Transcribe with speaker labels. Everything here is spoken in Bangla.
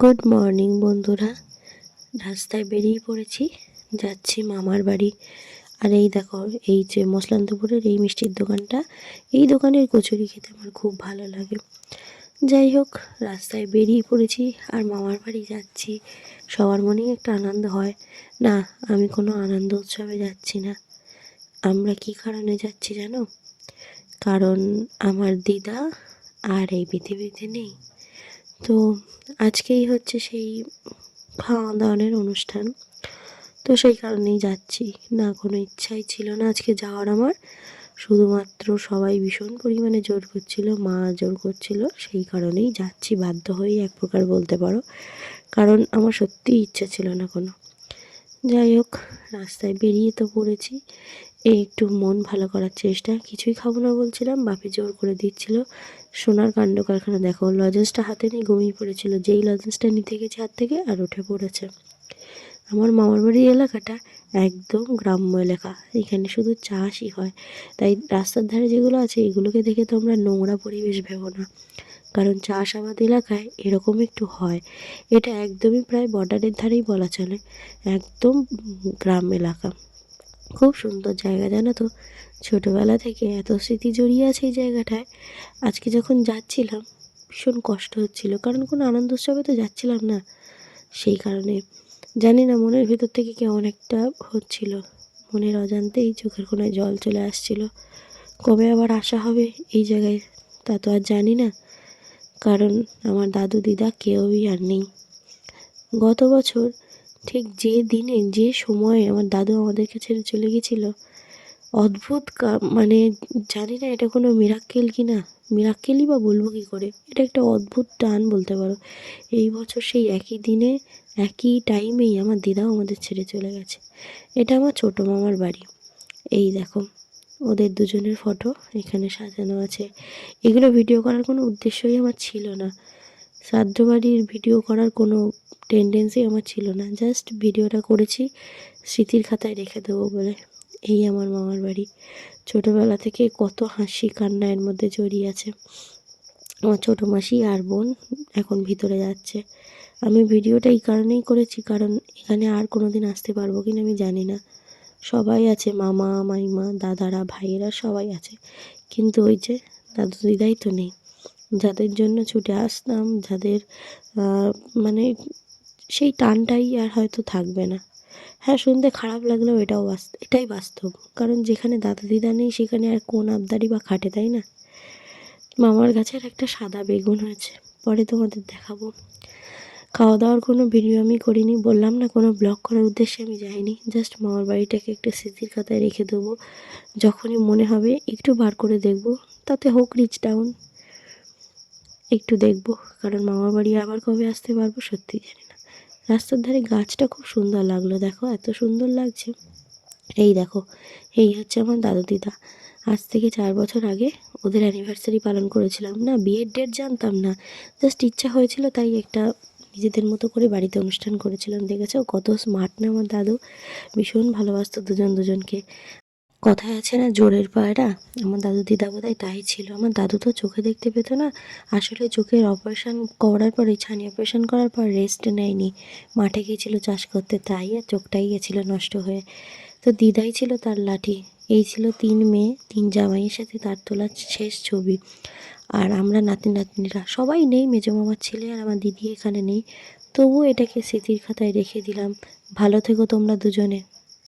Speaker 1: গুড মর্নিং বন্ধুরা। রাস্তায় বেরিয়ে পড়েছি। যাচ্ছি মামার বাড়ি। আর এই দেখো, এই যে মসলান্তপুরের এই মিষ্টির দোকানটা, এই দোকানের কচুরি খেতে আমার খুব ভালো লাগে। যাই হোক, রাস্তায় বেরিয়ে পড়েছি আর মামার বাড়ি যাচ্ছি। সবার মনেই একটা আনন্দ হয়। না, আমি কোনো আনন্দ উৎসবে যাচ্ছি না। আমরা কি কারণে যাচ্ছি জানো? কারণ আমার দিদা আর এই পৃথিবীতে নেই। তো আজকেই হচ্ছে সেই খাওয়া দাওয়ানোর অনুষ্ঠান। তো সেই কারণেই যাচ্ছি। না, কোনো ইচ্ছাই ছিল না আজকে যাওয়ার আমার। শুধুমাত্র সবাই ভীষণ পরিমাণে জোর করছিল, মা জোর করছিল। সেই কারণেই যাচ্ছি, বাধ্য হয়েই এক প্রকার বলতে পারো। কারণ আমার সত্যিই ইচ্ছা ছিল না কোনো। যাই হোক, রাস্তায় বেরিয়ে তো পড়েছি। এই একটু মন ভালো করার চেষ্টা। কিছুই খাব না বলছিলাম, বাপি জোর করে দিচ্ছিল। সোনার কাণ্ড কারখানা দেখো লজেন্সটা হাতে নিয়ে ঘুমিয়ে পড়েছিল। যেই লজেন্সটা নিতে গেছে হাত থেকে আর উঠে পড়েছে। আমার মামার বাড়ির এলাকাটা একদম গ্রাম্য এলাকা। এখানে শুধু চাষই হয়। তাই রাস্তার ধারে যেগুলো আছে, এগুলোকে দেখে তো আমরা নোংরা পরিবেশ ভেবো না। কারণ চাষাবাদ এলাকায় এরকম একটু হয়। এটা একদমই প্রায় বর্ডারের ধারেই বলা চলে। একদম গ্রাম এলাকা। খুব সুন্দর জায়গা, জানো তো? ছোটোবেলা থেকে এত স্মৃতি জড়িয়ে আছে এই জায়গাটায়। আজকে যখন যাচ্ছিলাম, ভীষণ কষ্ট হচ্ছিল, কারণ কোনো আনন্দ উৎসবে তো যাচ্ছিলাম না। সেই কারণে জানি না মনের ভিতর থেকে কেমন একটা হচ্ছিল। মনের অজান্তেই চোখের কোনায় জল চলে আসছিল। কবে আবার আসা হবে এই জায়গায় তা তো আর জানি না। কারণ আমার দাদু, দিদা কেউই আর নেই। গত বছর ঠিক যে দিনে, যে সময়ে আমার দাদু আমাদেরকে ছেড়ে চলে গেছিল, অদ্ভুত মানে জানি না এটা কোনো মিরাক্কেল কি না। মিরাক্কেলই বা বলব কী করে? এটা একটা অদ্ভুত টান বলতে পারো। এই বছর সেই একই দিনে, একই টাইমেই আমার দিদাও আমাদের ছেড়ে চলে গেছে। এটা আমার ছোটো মামার বাড়ি। এই দেখো, ওদের দুজনের ফটো এখানে সাজানো আছে। এগুলো ভিডিও করার কোনো উদ্দেশ্যই আমার ছিল না। শ্রাদ্ধ বাড়ির ভিডিও করার কোনো টেন্ডেন্সি আমার ছিল না। জাস্ট ভিডিওটা করেছি, স্মৃতির খাতায় রেখে দেবো বলে। এই আমার মামার বাড়ি। ছোটোবেলা থেকে কত হাসি কান্না এর মধ্যে জড়িয়ে আছে। আমার ছোটো মাসি আর বোন এখন ভিতরে যাচ্ছে। আমি ভিডিওটা এই কারণেই করেছি, কারণ এখানে আর কোনো দিন আসতে পারব কি না আমি জানি না। সবাই আছে, মামা, মাইমা, দাদারা, ভাইয়েরা সবাই আছে। কিন্তু ওই যে দাদু দিদাই তো নেই। যাদের জন্য ছুটে আসতাম, যাদের মানে সেই টানটাই আর হয়তো থাকবে না। হ্যাঁ শুনতে খারাপ লাগলেও এটাও এটাই বাস্তব। কারণ যেখানে দাদা দিদা নেই, সেখানে আর কোন আবদারি বা খাটে, তাই না? মামার গাছের একটা সাদা বেগুন হয়েছে পরে তোমাদের দেখাবো। খাওয়া দাওয়ার কোনো ভিডিও আমি করিনি, বললাম না কোনো ব্লগ করার উদ্দেশ্যে আমি যাইনি। জাস্ট মামার বাড়িটাকে একটা স্মৃতির খাতায় রেখে দেবো। যখনই মনে হবে একটু বার করে দেখব, তাতে হোক রিচ ডাউন একটু দেখব, কারণ মামার বাড়ি আবার কবে আসতে পারব সত্যি জানি না। রাস্তার ধারে গাছটা খুব সুন্দর লাগল, দেখো, এত সুন্দর লাগছে। এই দেখো, এই হচ্ছে আমার দাদু দিদা। আজ থেকে চার বছর আগে ওদের অ্যানিভার্সারি পালন করেছিলাম। না, বিয়ের ডেট জানতাম না জাস্ট ইচ্ছা হয়েছিল, তাই একটা নিজেদের মতো করে বাড়িতে অনুষ্ঠান করেছিলাম, দেখেছ? কত স্মার্ট না আমার দাদু। ভীষণ ভালোবাসতো দুজন দুজনকে। কথায় আছে না, জোরের পায়রা? আমার দাদু দিদা বোধহয় তাই ছিল। আমার দাদু তো চোখে দেখতে পেতো না। আসলে চোখের অপারেশন করার পরে ছানি অপারেশন করার পর রেস্ট নেয়নি। মাঠে গিয়েছিল চাষ করতে, তাই আর চোখটাই গেছিল নষ্ট হয়ে। তো দিদাই ছিল তার লাঠি। এই ছিল তিন মেয়ে, তিন জামাইয়ের সাথে তার তোলা শেষ ছবি। আর আমরা নাতি নাতনিরা, সবাই নেই, মেজো মামার ছেলে আর আমার দিদি এখানে নেই। তবুও এটাকে স্মৃতির খাতায় রেখে দিলাম। ভালো থেকো তোমরা দুজনে।